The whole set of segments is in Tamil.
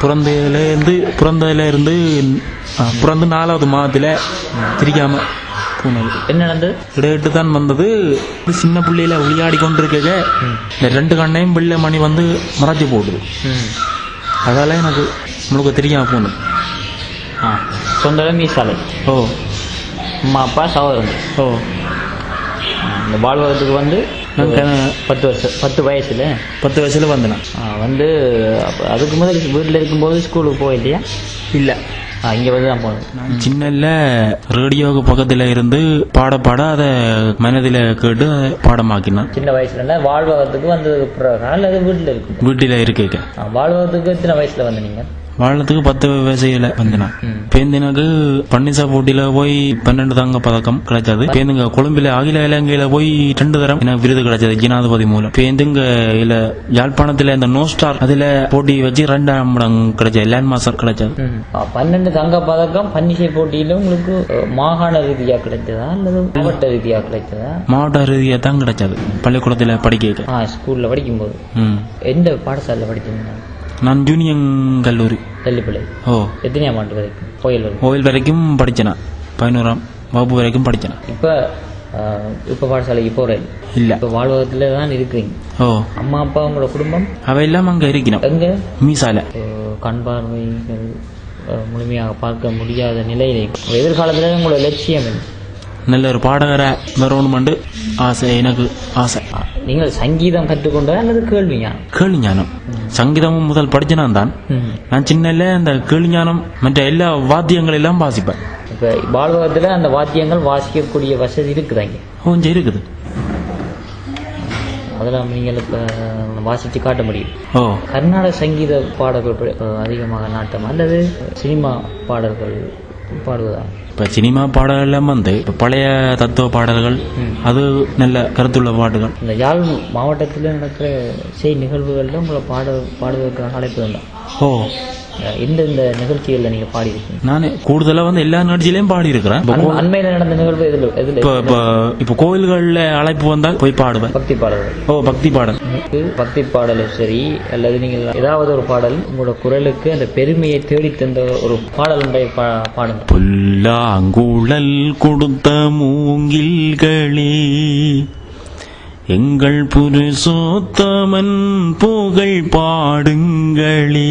பிறந்ததுலேருந்து பிறந்ததுல இருந்து? ஆ, பிறந்து நாலாவது மாதத்தில் திரிக்காம போனது. என்ன நடந்தது? இடையிட்டு தான் வந்தது. சின்ன பிள்ளையில விளையாடி கொண்டிருக்க இந்த ரெண்டு கண்ணையும் வெள்ளை மணி வந்து மறைச்சி போடுது. அதால எனக்கு முழுக்க தெரியாம போனது. ஆ சொந்த இடம் மீசாலை. ஓ. அம்மா அப்பா சகோதரன். ஓ. இந்த வாழ்வதற்கு வந்து நான் பத்து வருஷம் பத்து வயசுல. பத்து வயசுல வந்தேன்? வந்து அதுக்கு முதல் வீட்டில் இருக்கும்போது ஸ்கூலுக்கு போக இல்லையா இல்லை இங்கே வந்து தான் போகணும் நான் சின்னல ரேடியோவுக்கு பக்கத்துல இருந்து பாட பாட அதை மனதில் கேட்டு அதை பாடமாக்கினேன். சின்ன வயசுல வாழ்வகத்துக்கு வந்ததுக்கு பிறகு அல்லது வீட்டில் இருக்கும் வீட்டில் இருக்க வாழ்வகத்துக்கு எத்தனை வயசுல வந்து நீங்க வாழத்துக்கு பத்து வயசுல வந்தேன். எனக்கு பன்னிசா போட்டியில போய் பன்னெண்டு தங்க பதக்கம் கிடைச்சது பேருந்துங்க கொழும்பில அகில இலங்கையில போய் ரெண்டு தரம் எனக்கு விருது கிடைச்சது ஜனாதிபதி மூலம். பேருந்துங்க இல்ல யாழ்ப்பாணத்துல இந்த நோ ஸ்டார் அதுல போட்டி வச்சு ரெண்டாம் இடம் கிடைச்சது லேண்ட் மாஸ்டர் கிடைச்சது பன்னெண்டு தங்க பதக்கம் பன்னிசை போட்டியில உங்களுக்கு மாகாண ரீதியா கிடைச்சதா அல்லது மாவட்ட ரீதியா கிடைச்சதா மாவட்ட ரீதியா தான் கிடைச்சது பள்ளிக்கூடத்துல படிக்க ஸ்கூல்ல படிக்கும்போது. எந்த பாடசாலையில் படிச்சீங்க நான் ஜூனியர் கல்லூரி. தள்ளிப்பிள்ளை ஓ. எத்தனையாம் ஆண்டு வரைக்கும்? கோயில் வரைக்கும்? கோவில் வரைக்கும் படிச்சேன்? பதினோராம் வகுப்பு வரைக்கும் படிச்சேன்? இப்போ இப்போ பாடசாலைக்கு போகிறேன் இல்ல. இப்போ வாழ்வகத்தில் தான் இருக்கிறீங்க ஓ. அம்மா அப்பா உங்களோட குடும்பம்? அவையெல்லாம் அங்க இருக்கணும். எங்க? மீசால. கண் பார்வைகள் முழுமையாக பார்க்க முடியாத நிலையிலே. எதிர்காலத்தில் உங்களோட லட்சியம் என்ன? நல்ல ஒரு பாடகரை வரணுமெண்டு ஆசை எனக்கு ஆசை. நீங்கள் சங்கீதம் கற்றுக்கொண்டா அல்லது கேள்வியா கேள்வி ஞானம். சங்கீதமும் முதல் படிச்சனான் தான். நான் சின்னல இந்த கேள்வி ஞானம் மற்ற எல்லா வாத்தியங்கள் எல்லாம் வாசிப்பேன். இப்போ வாழ்வகத்தில் அந்த வாத்தியங்கள் வாசிக்கக்கூடிய வசதி இருக்குதாங்க கொஞ்சம் இருக்குது. அதெல்லாம் நீங்கள் இப்போ வாசித்து காட்ட முடியும். ஓ. கர்நாடக சங்கீத பாடல்கள் அதிகமாக நாட்டம் அல்லது சினிமா பாடல்கள் பாடுவதா? இப்போ சினிமா பாடல் எல்லாம் வந்து இப்ப பழைய தத்துவ பாடல்கள் அது நல்ல கருத்துள்ள பாட்டுகள். இந்த யாழ் மாவட்டத்தில் நடக்கிற செய் நிகழ்வுகளில் உங்களை பாட பாடுவதற்காக அழைப்பு வேண்டாம் ஓ. எந்தெந்த நிகழ்ச்சிகளில் நீங்கள் பாடியிருக்கீங்க. நான் கூடுதலா வந்து எல்லா நிகழ்ச்சியிலையும் பாடி இருக்கிறேன் அண்- அண்மையில நடந்த நிகழ்வு எதில் இப்போ கோயில்கள்ல அழைப்பு வந்தால் போய் பாடுவேன். பக்தி பாடல்கள் ஓ பக்தி பாடல். பக்தி பாடலும் சரி அல்லது நீங்கள் ஏதாவது ஒரு பாடல் உங்களோட குரலுக்கு அந்த பெருமையை தேடி தந்த ஒரு பாடல் ஒன்றை பா பாடுங்க புல்லாங்குழல் கொடுத்த மூங்கில்களே எங்கள் புருஷோத்தமன் புகழ் பாடுங்களே.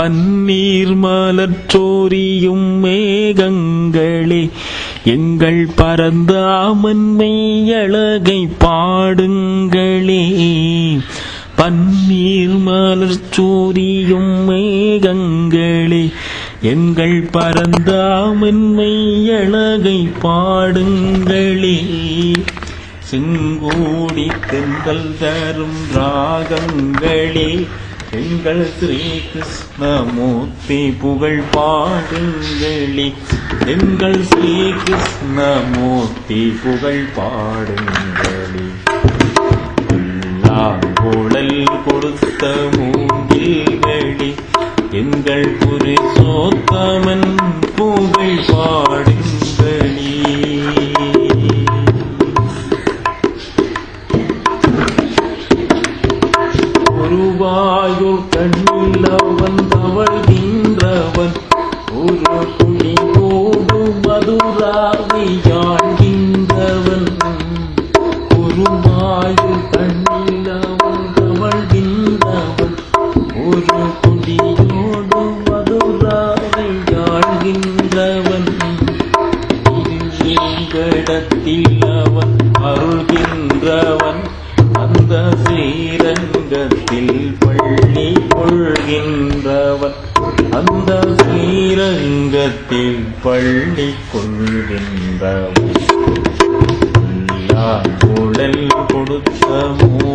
பன்னீர் மலர்ச்சோரியும் மேகங்களே எங்கள் பரந்தாமன் மெய்யழகை பாடுங்களே. பன்னீர் மலர்ச்சோரியும் மேகங்களே எங்கள் பரந்தாமன் மெய்யழகை பாடுங்களே. செங்கோடி தென்றல் தரும் ராகங்களே எங்கள் ஸ்ரீ கிருஷ்ணமூர்த்தி புகழ் பாடுங்களே எங்கள் ஸ்ரீ கிருஷ்ணமூர்த்தி புகழ் பாடுங்களே குழல் கொடுத்த மூங்கில்களே. எங்கள் புரிசோத்தமன் புகழ் பாடுங்களே குருவாயூர் கண்ணில் அவன் தவழ்கின்றவன். ஒரு குடி கோடு மதுராவை யாழ்கின்றவன். குருவாயூர் கண்ணில் அந்த ஸ்ரீரங்கத்தில் பள்ளி கொள்கின்ற கொடுத்த மூ